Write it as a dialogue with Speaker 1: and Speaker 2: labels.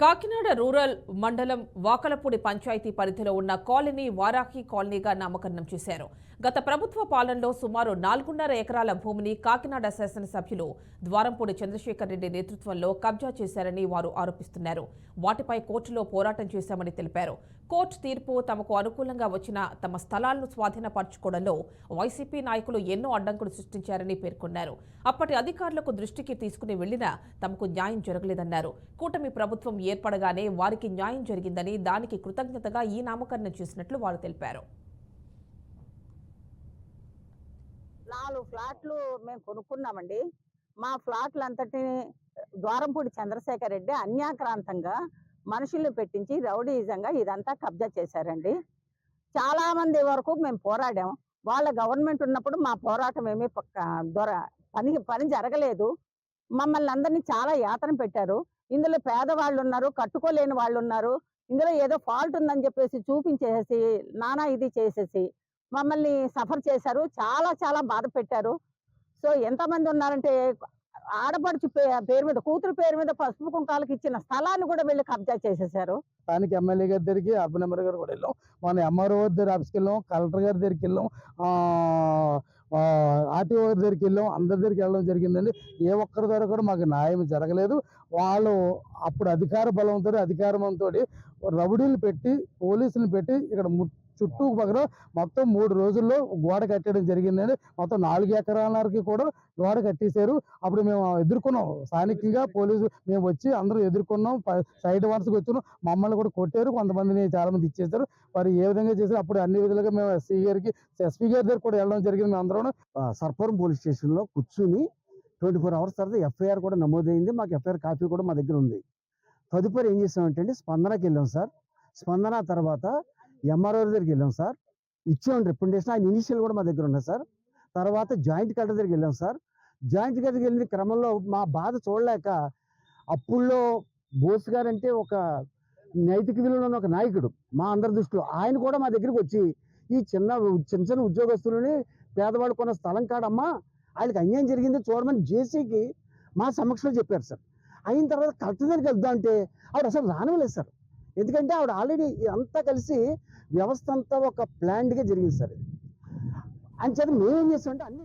Speaker 1: Kakinada rural మండలం వాకలపూడి పంచాయతీ పరిధిలో ఉన్న కాలనీ వారాహి కాలనీగా నామకరణం చేశారు. గత ప్రభుత్వ పాలనలో సుమారు నాలుగున్నర ఎకరాల భూమిని కాకినాడ శాసనసభ్యులు ద్వారంపూడి చంద్రశేఖర్ రెడ్డి నేతృత్వంలో కబ్జా చేశారని వారు ఆరోపిస్తున్నారు. వాటిపై కోర్టులో పోరాటం చేశామని తెలిపారు. కోర్టు తీర్పు తమకు అనుకూలంగా వచ్చిన తమ స్థలాలను స్వాధీనపరచుకోవడంలో వైసీపీ నాయకులు ఎన్నో అడ్డంకులు సృష్టించారని పేర్కొన్నారు. అప్పటి అధికారులకు దృష్టికి తీసుకుని వెళ్ళినా తమకు న్యాయం జరగలేదన్నారు. కూటమి ప్రభుత్వం ఏర్పడగానే వారికి న్యాయం జరిగిందని దానికి కృతజ్ఞతగా ఈ నామకరణం చేసినట్లు వారు తెలిపారు.
Speaker 2: నాలుగు ఫ్లాట్లు మేము కొనుక్కున్నామండి. మా ఫ్లాట్లు అంతటిని ద్వారంపూడి చంద్రశేఖర్ రెడ్డి అన్యాక్రాంతంగా మనుషుల్ని పెట్టించి రౌడీజంగా ఇదంతా కబ్జా చేశారండి. చాలా మంది వరకు మేము పోరాడాం. వాళ్ళ గవర్నమెంట్ ఉన్నప్పుడు మా పోరాటం ఏమీ దొర పని పని జరగలేదు. మమ్మల్ని అందరినీ చాలా యాతన పెట్టారు. ఇందులో పేదవాళ్ళు ఉన్నారు కట్టుకోలేని వాళ్ళు ఉన్నారు. ఇందులో ఏదో ఫాల్ట్ ఉందని చెప్పేసి చూపించేసి నానా ఇది చేసేసి మమ్మల్ని సఫర్ చేశారు. చాలా చాలా బాధ పెట్టారు. సో ఎంతమంది ఉన్నారంటే ఆడపడుచు పే- పేరు మీద కూతురు పేరు మీద పసుపు కుంకాలకు ఇచ్చిన స్థలాన్ని కూడా వెళ్ళి కబ్జా చేసేసారు
Speaker 3: స్థానిక ఎమ్మెల్యే గారి దగ్గరికి అర్బన్ గారు కూడా వెళ్ళాం. మన ఎంఆర్ఓ దగ్గర ఆఫీస్కి వెళ్ళాం కలెక్టర్ గారి దగ్గరికి వెళ్ళాం ఆర్టీఓ గారి దగ్గరికి వెళ్ళాం అందరి దగ్గరికి వెళ్ళడం జరిగిందండి. ఏ ఒక్కరి ద్వారా కూడా మాకు న్యాయం జరగలేదు. వాళ్ళు అప్పుడు అధికార బలంతో అధికారంతో రౌడీలు పెట్టి పోలీసులు పెట్టి ఇక్కడ ము- చుట్టూ పక్కన మొత్తం మూడు రోజుల్లో గోడ కట్టడం జరిగిందండి. మొత్తం నాలుగు ఎకరాలకి కూడా గోడ కట్టేశారు. అప్పుడు మేము ఎదుర్కొన్నాం. స్థానికంగా పోలీసు మేము వచ్చి అందరూ ఎదుర్కొన్నాం. సైడ్ వరుసకు వచ్చినాం. మమ్మల్ని కూడా కొట్టారు. కొంతమందిని చాలా మంది ఇచ్చేసారు మరి ఏ విధంగా చేశారు అప్పుడు అన్ని విధాలుగా మేము ఎస్సీ గారికి ఎస్పీ గారి దగ్గర కూడా వెళ్ళడం జరిగింది మేము అందరం.
Speaker 4: సర్పవరం పోలీస్ స్టేషన్లో కూర్చుని ట్వంటీ ఫోర్ అవర్స్ తర్వాత ఎఫ్ఐఆర్ కూడా నమోదైంది. మాకు ఎఫ్ఐఆర్ కాపీ కూడా మా దగ్గర ఉంది. తదుపరి ఏం చేసామంటే స్పందనకి వెళ్ళాం సార్. స్పందన తర్వాత ఎంఆర్ఓ దగ్గరికి వెళ్ళాం సార్. ఇచ్చాం రిప్రజెంటేషన్. ఆయన ఇనిషియల్ కూడా మా దగ్గర ఉన్నాయి సార్. తర్వాత జాయింట్ కలెక్టర్ దగ్గరికి వెళ్ళాం సార్. జాయింట్ కలెక్టర్కి వెళ్ళిన క్రమంలో మా బాధ చూడలేక అప్పుల్లో బోస్ గారు అంటే ఒక నైతిక విలువలో ఉన్న ఒక నాయకుడు మా అందరి దృష్టిలో. ఆయన కూడా మా దగ్గరికి వచ్చి ఈ చిన్న చిన్న చిన్న ఉద్యోగస్తులని పేదవాడు కొన్న స్థలం కాడమ్మా వాళ్ళకి అన్యాయం జరిగింది చూడమని జేసీకి మా సమక్షంలో చెప్పారు సార్. అయిన తర్వాత కలెక్టర్ దగ్గరికి వెళ్దాం అంటే ఆవిడ అసలు రానివ్వలేదు సార్. ఎందుకంటే ఆవిడ ఆల్రెడీ అంతా కలిసి వ్యవస్థ అంతా ఒక ప్లాంట్గా జరిగింది సార్ అని చేత మేము ఏం చేస్తామంటే అన్ని